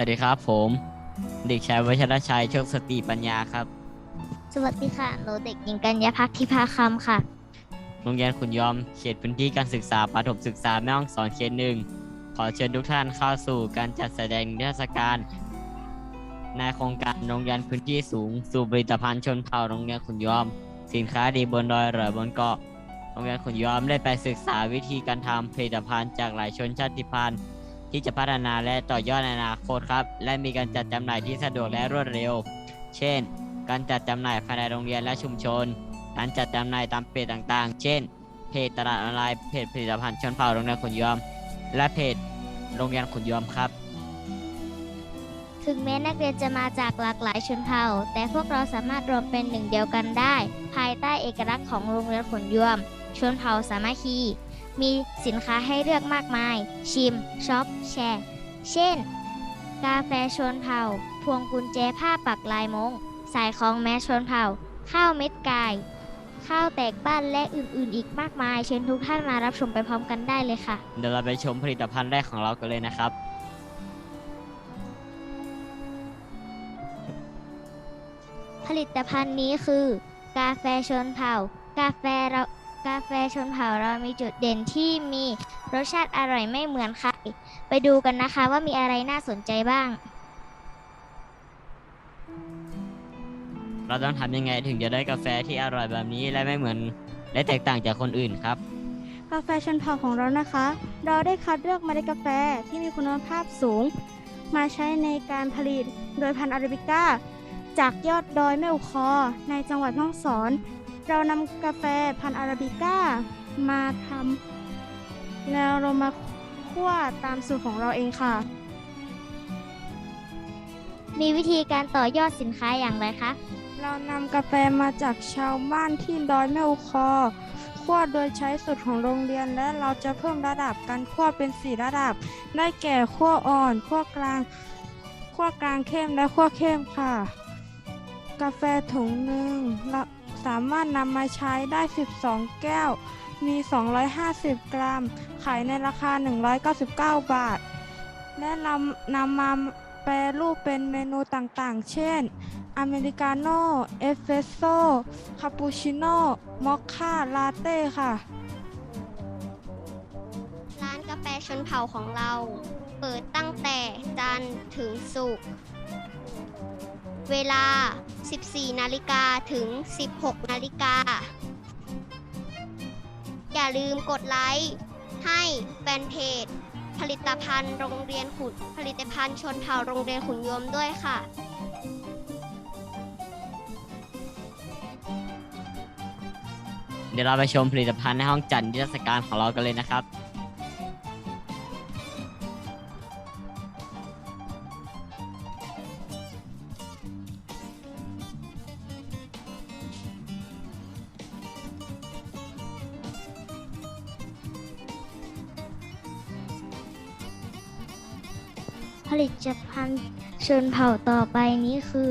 วัสดีครับผม เด็กชายวัชรชัยโชคสติปัญญาครับ สวัสดีค่ะหนูเด็กหญิงกัญญาพักทิพาคำค่ะ โรงเรียนขุนยอมเขตพื้นที่การศึกษาประถมศึกษาแม่ฮ่องสอนเขตหนึ่งขอเชิญทุกท่านเข้าสู่การจัดแสดงนิทรรศการในโครงการโรงเรียนพื้นที่สูง สู่ผลิตภัณฑ์ชนเผ่าโรงเรียนขุนยอม สินค้าดีบนดอยหรือบนเกาะโรงเรียนขุนยอมได้ไปศึกษาวิธีการทำผลิตภัณฑ์จากหลายชนชาติพันธุ์ ที่จะพัฒนาและต่อยอดในอนาคตครับ และมีการจัดจำหน่ายที่สะดวกและรวดเร็ว เช่น การจัดจำหน่ายภายในโรงเรียนและชุมชน การจัดจำหน่ายตามเพจต่างๆ เช่น เพจตลาดออนไลน์เพจผลิตภัณฑ์ชนเผ่าโรงเรียนขุนยอม และเพจโรงเรียนขุนยอมครับถึงแม้นักเรียนจะมาจากหลากหลายชนเผ่า แต่พวกเราสามารถรวมเป็นหนึ่งเดียวกันได้ ภายใต้เอกลักษณ์ของโรงเรียนขนยวม ชนเผ่าสามัคคี มีสินค้าให้เลือกมากมาย ชิมช็อปแชร์เช่น กาแฟชนเผ่า พวงกุญแจผ้าปักลายมงสายของแม้ชนเผ่า ข้าวเม็ดไก่ข้าวแตกบ้านและอื่นๆ อีกมากมาย เชิญทุกท่านมารับชมไปพร้อมกันได้เลยค่ะ เดี๋ยวเราไปชมผลิตภัณฑ์แรกของเรากันเลยนะครับ ผลิตภัณฑ์นี้คือ กาแฟชนเผ่า กาแฟเรา กาแฟชนเผ่าเรามีจุดเด่นที่มีรสชาติอร่อยไม่เหมือนใคร ไปดูกันนะคะว่ามีอะไรน่าสนใจบ้าง เราต้องทำยังไงถึงจะได้กาแฟที่อร่อยแบบนี้และไม่เหมือน และแตกต่างจากคนอื่นครับ กาแฟชนเผ่าของเรานะคะ เราได้คัดเลือกเมล็ดกาแฟที่มีคุณภาพสูง มาใช้ในการผลิตโดยพันธุ์อาราบิก้า จากยอดดอยแม่อุคอในจังหวัดแม่ฮ่องสอน เรานำกาแฟพันธุ์อาราบิก้ามาทำแล้วเรามาคั่วตามสูตรของเราเองค่ะ มีวิธีการต่อยอดสินค้าอย่างไรคะ เรานำกาแฟมาจากชาวบ้านที่ดอยแม่อุคอคั่วโดยใช้สูตรของโรงเรียน และเราจะเพิ่มระดับการคั่วเป็น4ระดับ ได้แก่คั่วอ่อนคั่วกลางคั่วกลางเข้มและคั่วเข้มค่ะ กาแฟถุงหนึ่งเรา สามารถนำมาใช้ได้ 12 แก้ว มี 250 กรัม ขายในราคา 199 บาท และนำนำมาแปรรูปเป็นเมนูต่างๆ เช่น อเมริกาโน่ เอสเฟสโซ่ คาปูชิโน่ มอคค่า ลาเต้ค่ะ ร้านกาแฟชนเผ่าของเรา เปิดตั้งแต่จันทร์ถึงศุกร์ เวลา 14 นาฬิกาถึง 16 นาฬิกา อย่าลืมกดไลค์ให้แฟนเพจ ผลิตภัณฑ์โรงเรียนขุนผลิตภัณฑ์ชนเผ่าโรงเรียนขุนยวมด้วยค่ะ เดี๋ยวเราไปชมผลิตภัณฑ์ในห้องจัดนิทรรศการของเรากันเลยนะครับ ชนเผ่าต่อไปนี้คือ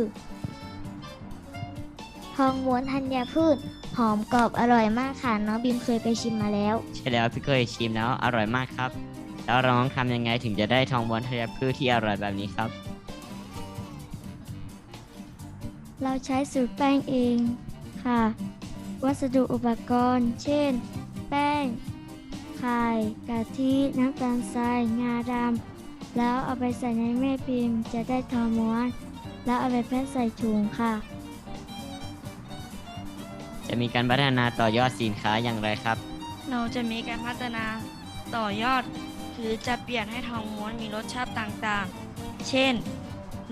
ทองม้วนธัญพืช หอมกรอบอร่อยมากค่ะ น้องบิมเคยไปชิมมาแล้ว ใช่แล้วพี่เคยชิมแล้วอร่อยมากครับ แล้วเราต้องทำยังไงถึงจะได้ทองบอลทะเลพืชที่อร่อยแบบนี้ครับ เราใช้สูตรแป้งเองค่ะ วัสดุอุปกรณ์ เช่น แป้งไข่กะทิน้ำตาลทรายงาดำ แล้วเอาไปใส่ในแม่พิมพ์จะได้ทองม้วน แล้วเอาไปแพ็คใส่ถุงค่ะ จะมีการพัฒนาต่อยอดสินค้าอย่างไรครับ เราจะมีการพัฒนาต่อยอด หรือจะเปลี่ยนให้ทองม้วนมีรสชาติต่างๆ เช่น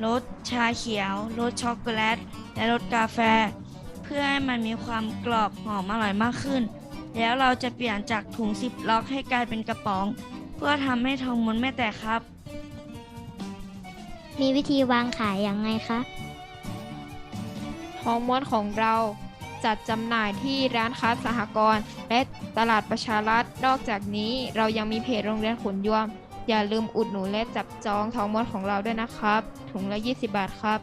รสชาเขียว รสช็อกโกแลต และรสกาแฟ เพื่อให้มันมีความกรอบหอมอร่อยมากขึ้น แล้วเราจะเปลี่ยนจากถุงซิปล็อกให้กลายเป็นกระป๋อง เพื่อทำให้ทองม้วนไม่แตกครับ มีวิธีวางขายอย่างไงคะทองม้วนของเราจัดจำหน่ายที่ร้านค้าสหกรณ์และตลาดประชารัฐ นอกจากนี้เรายังมีเพจโรงเรียนขุนยวม อย่าลืมอุดหนุนและจับจองทองม้วนของเราด้วยนะครับ ถุงละ 20 บาทครับ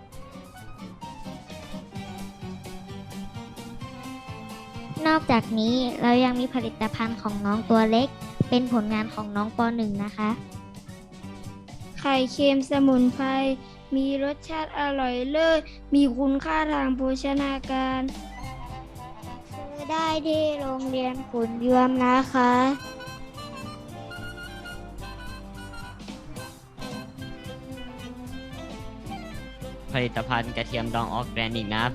นอกจากนี้เรายังมีผลิตภัณฑ์ของน้องตัวเล็ก เป็นผลงานของน้องป .1 นะคะ ไข่เค็มสมุนไพร มีรสชาติอร่อยเลิศ มีคุณค่าทางโภชนาการซื้อได้ที่โรงเรียนขุนยวมนะคะ ผลิตภัณฑ์กระเทียมดองออร์แกนิกนะครับ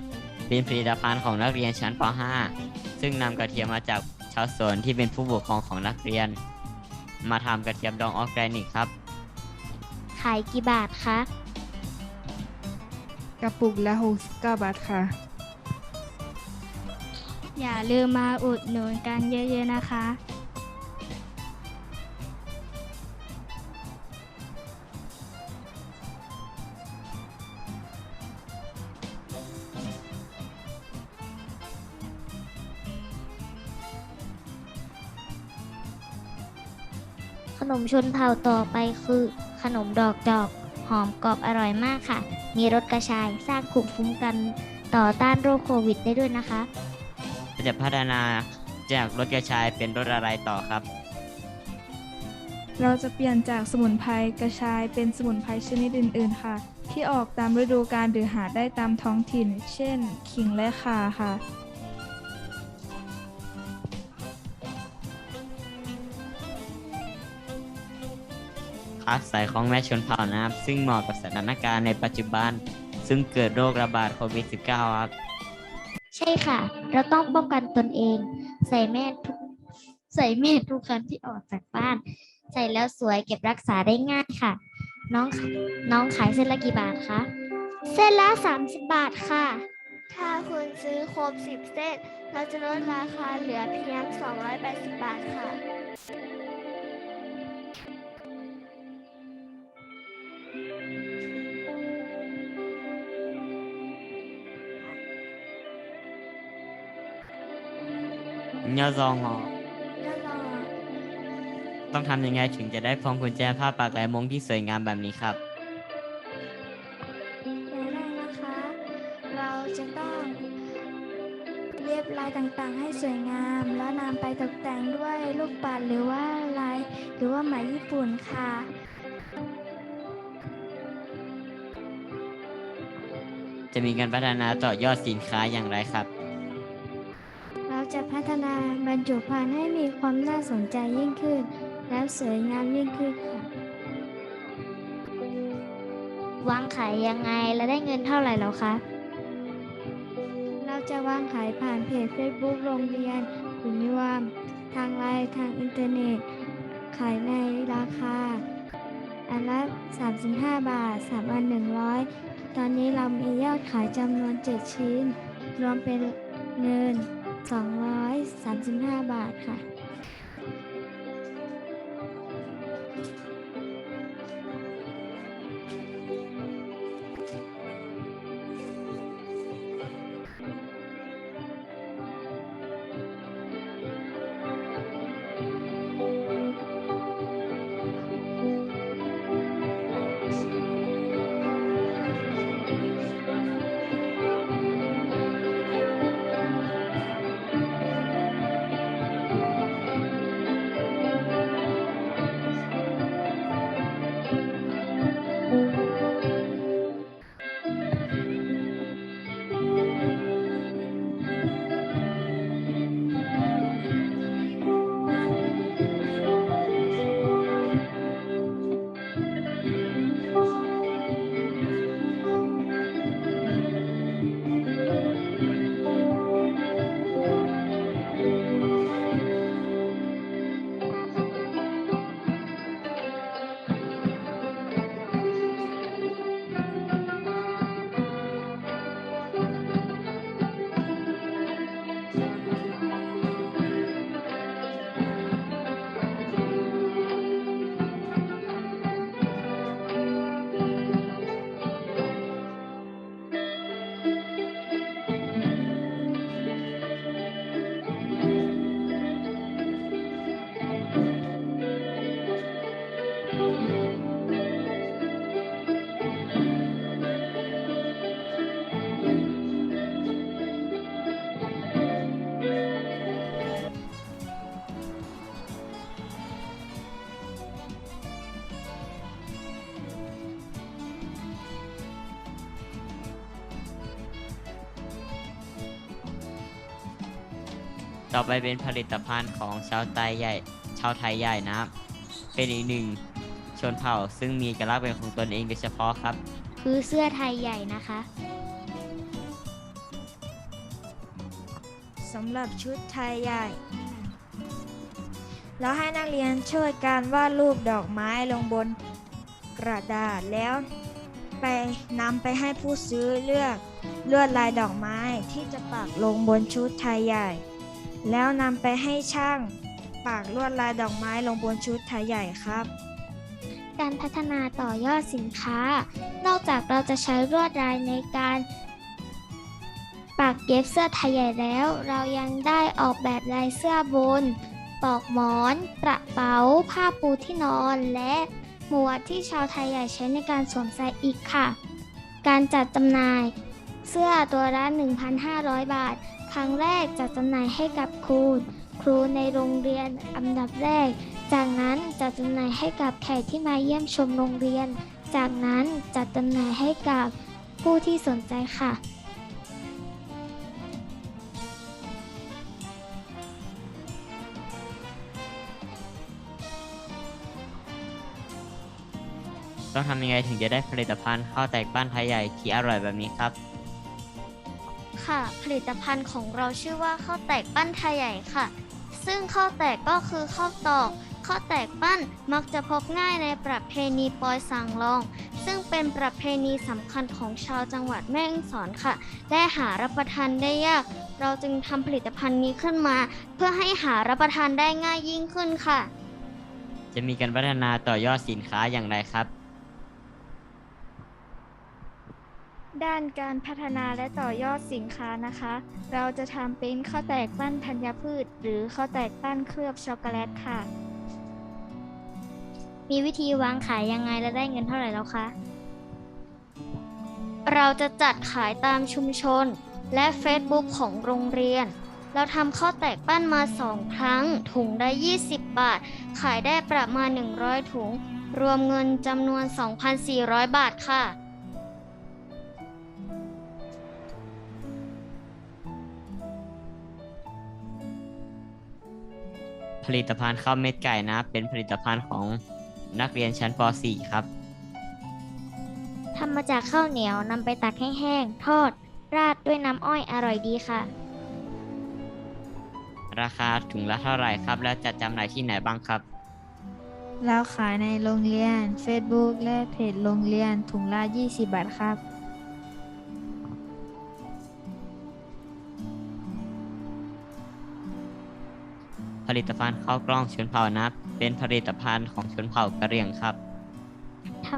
เป็นผลิตภัณฑ์ของนักเรียนชั้นป .5 ซึ่งนำกระเทียมมาจากชาวสวนที่เป็นผู้ปกครองของนักเรียน มาทำกระเทียมดองออร์แกนิกครับขายกี่บาทคะ กระปุกละ 69 บาทค่ะ อย่าลืมมาอุดหนุนกันเยอะๆนะคะ ขนมชนเผ่าต่อไปคือข นมดอกจอก หอมกรอบอร่อยมากค่ะ มีรสกระชาย สร้างภูมิคุ้มกันต่อต้านโรคโควิดได้ด้วยนะคะ จะพัฒนาจากรสกระชายเป็นรสอะไรต่อครับ เราจะเปลี่ยนจากสมุนไพรกระชายเป็นสมุนไพรชนิดอื่น ๆ ค่ะ ที่ออกตามฤดูกาลหรือหาได้ตามท้องถิ่น เช่น ขิงและข่าค่ะ พักใส่ของแม่ชนเผ่านะครับ ซึ่งเหมาะกับสถานการณ์ในปัจจุบัน ซึ่งเกิดโรคระบาดโควิด -19 ครับ ใช่ค่ะ เราต้องป้องกันตนเอง ใส่แม่ทุก ใส่แม่ทุกครั้งที่ออกจากบ้าน ใส่แล้วสวยเก็บรักษาได้ง่ายค่ะ น้องน้องขายเส้นละกี่บาทคะ เส้นละ 30 บาทค่ะ ถ้าคุณซื้อครบ 10 เส้น เราจะลดราคาเหลือเพียง 280 บาทค่ะ เงาซองอต้องทำยังไงถึงจะได้พวงกุญแจผ้าปากลายมงที่สวยงามแบบนี้ครับ อย่างแรกนะคะ เราจะต้องเรียบลายต่างๆ ให้สวยงาม แล้วนำไปตกแต่งด้วยลูกปัดหรือว่าลายหรือว่าไหมญี่ปุ่นค่ะ จะมีการพัฒนาต่อยอดสินค้าอย่างไรครับ จะพัฒนาบรรจุภัณฑ์ให้มีความน่าสนใจยิ่งขึ้น และสวยงามยิ่งขึ้นค่ะ วางขายยังไงและได้เงินเท่าไหร่แล้วคะเราจะวางขายผ่านเพจ Facebook โรงเรียนขุนยวมทางไลน์ทางอินเทอร์เน็ต ขายในราคา อันละ 35 บาท3อัน100 ตอนนี้เรามียอดขายจำนวน 7 ชิ้น รวมเป็นเงิน 235 บาทค่ะ ต่อไปเป็นผลิตภัณฑ์ของชาวไทยใหญ่ ชาวไทยใหญ่นะครับ เป็นอีกหนึ่งชนเผ่าซึ่งมีเอกลักษณ์เป็นของตนเองโดยเฉพาะครับ คือเสื้อไทยใหญ่นะคะสำหรับชุดไทยใหญ่เราให้นักเรียนช่วยการวาดรูปดอกไม้ลงบนกระดาษแล้วไปนำไปให้ผู้ซื้อเลือกลวดลายดอกไม้ที่จะปักลงบนชุดไทยใหญ่ แล้วนำไปให้ช่างปักลวดลายดอกไม้ลงบนชุดไทยใหญ่ครับ การพัฒนาต่อยอดสินค้า นอกจากเราจะใช้ลวดลายในการปักเย็บเสื้อไทยใหญ่แล้ว เรายังได้ออกแบบลายเสื้อบนปลอกหมอน กระเป๋า ผ้าปูที่นอน และหมวดที่ชาวไทยใหญ่ใช้ในการสวมใส่อีกค่ะ การจัดจำหน่าย เสื้อตัวละ 1,500 บาท ครั้งแรกจัดจำหน่ายให้กับครูครูในโรงเรียนอันดับแรก จากนั้นจัดจำหน่ายให้กับแขกที่มาเยี่ยมชมโรงเรียน จากนั้นจัดจำหน่ายให้กับผู้ที่สนใจค่ะต้องทำยังไงถึงจะได้ผลิตภัณฑ์ข้าวแตกบ้านไทยใหญ่ที่อร่อยแบบนี้ครับ ค่ะ ผลิตภัณฑ์ของเราชื่อว่าข้าวแตกปั้นไทยใหญ่ค่ะ ซึ่งข้าวแตกก็คือข้าวตอกข้าวแตกปั้นมักจะพบง่ายในประเพณีปอยสางลอง ซึ่งเป็นประเพณีสำคัญของชาวจังหวัดแม่ฮ่องสอนค่ะ และหารับประทานได้ยาก เราจึงทำผลิตภัณฑ์นี้ขึ้นมา เพื่อให้หารับประทานได้ง่ายยิ่งขึ้นค่ะ จะมีการพัฒนาต่อยอดสินค้าอย่างไรครับ ด้านการพัฒนาและต่อยอดสินค้านะคะ เราจะทำเป็นข้าวแตกปั้นธัญพืช หรือข้าวแตกปั้นเคลือบช็อกโกแลตค่ะ มีวิธีวางขายยังไงและได้เงินเท่าไหร่แล้วคะ เราจะจัดขายตามชุมชน และ Facebook ของโรงเรียน เราทำข้าวแตกปั้นมา 2 ครั้ง ถุงได้ 20 บาท ขายได้ประมาณ 100 ถุง รวมเงินจำนวน 2,400 บาทค่ะ ผลิตภัณฑ์ข้าวเม็ดไก่นะครับเป็นผลิตภัณฑ์ของนักเรียนชั้นป .4 ครับ ทำมาจากข้าวเหนียวนำไปตักแห้งๆ ทอด ราดด้วยน้ำอ้อยอร่อยดีค่ะ ราคาถุงละเท่าไหร่ครับ และจัดจำหน่ายที่ไหนบ้างครับ เราขายในโรงเรียน Facebook และเพจโรงเรียนถุงละ 20 บาทครับ ผลิตภัณฑ์ข้าวกล้องชนเผ่านะครับ เป็นผลิตภัณฑ์ของชนเผ่ากะเหรี่ยงครับ ทำ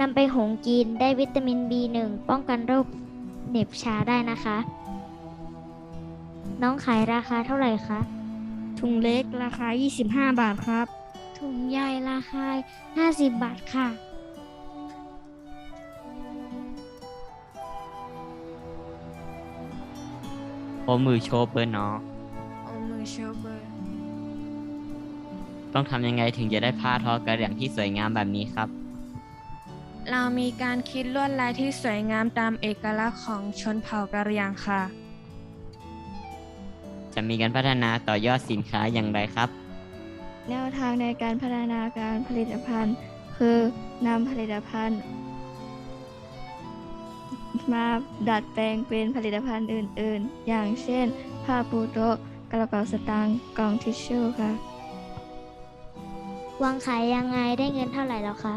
นำไปหุงกินได้วิตามิน B1 ป้องกันโรคเหน็บชาได้นะคะ น้องขายราคาเท่าไหร่คะ ถุงเล็กราคา 25 บาทครับ ถุงใหญ่ราคา 50 บาทค่ะ โอมือโชว์เบอร์เนาะเอามือโชว์เบอร์ต้องทำยังไงถึงจะได้ผ้าทอกระเหรี่ยงที่สวยงามแบบนี้ครับ เรามีการคิดลวดลายที่สวยงามตามเอกลักษณ์ของชนเผ่ากะเหรี่ยงค่ะ จะมีการพัฒนาต่อยอดสินค้าอย่างไรครับ แนวทางในการพัฒนาการผลิตภัณฑ์ คือนำผลิตภัณฑ์ มาดัดแปลงเป็นผลิตภัณฑ์อื่น ๆ อย่างเช่น ผ้าปูโต๊ะกระเป๋าสตางค์กล่องทิชชู่ค่ะ วางขายยังไงได้เงินเท่าไหร่แล้วคะ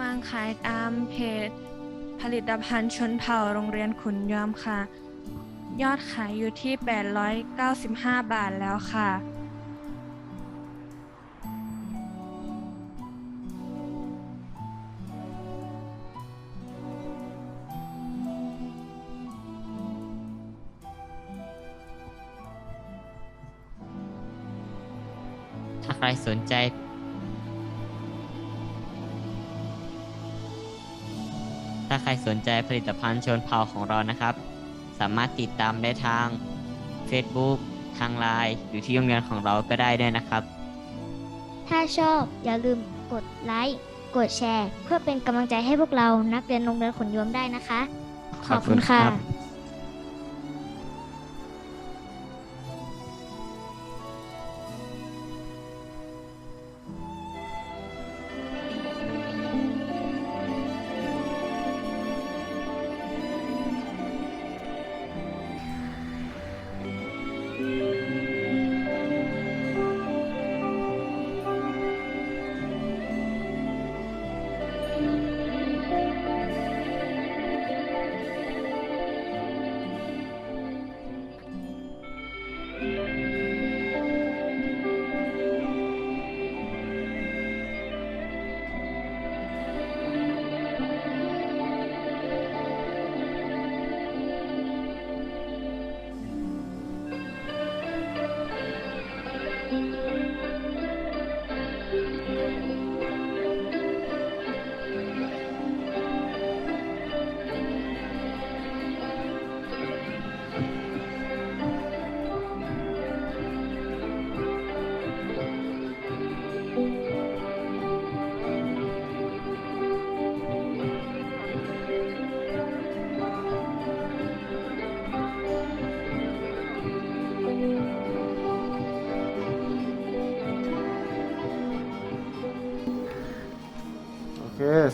วางขายตามเพจ ผลิตภัณฑ์ชนเผ่าโรงเรียนขุนยอมค่ะ ยอดขายอยู่ที่ 895 บาทแล้วค่ะ ถ้าใครสนใจถ้าใครสนใจผลิตภัณฑ์ชนเผ่าของเรานะครับ สามารถติดตามได้ทาง Facebook ทางไลน์หรือที่โรงเรียนของเราก็ได้ด้วยนะครับ ถ้าชอบอย่าลืมกดไลค์กดแชร์ เพื่อเป็นกำลังใจให้พวกเรานักเรียนโรงเรียนขนยวมได้นะคะ ขอบคุณค่ะ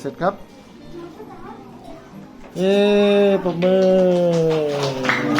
เสร็จครับ เย้ปรบมือ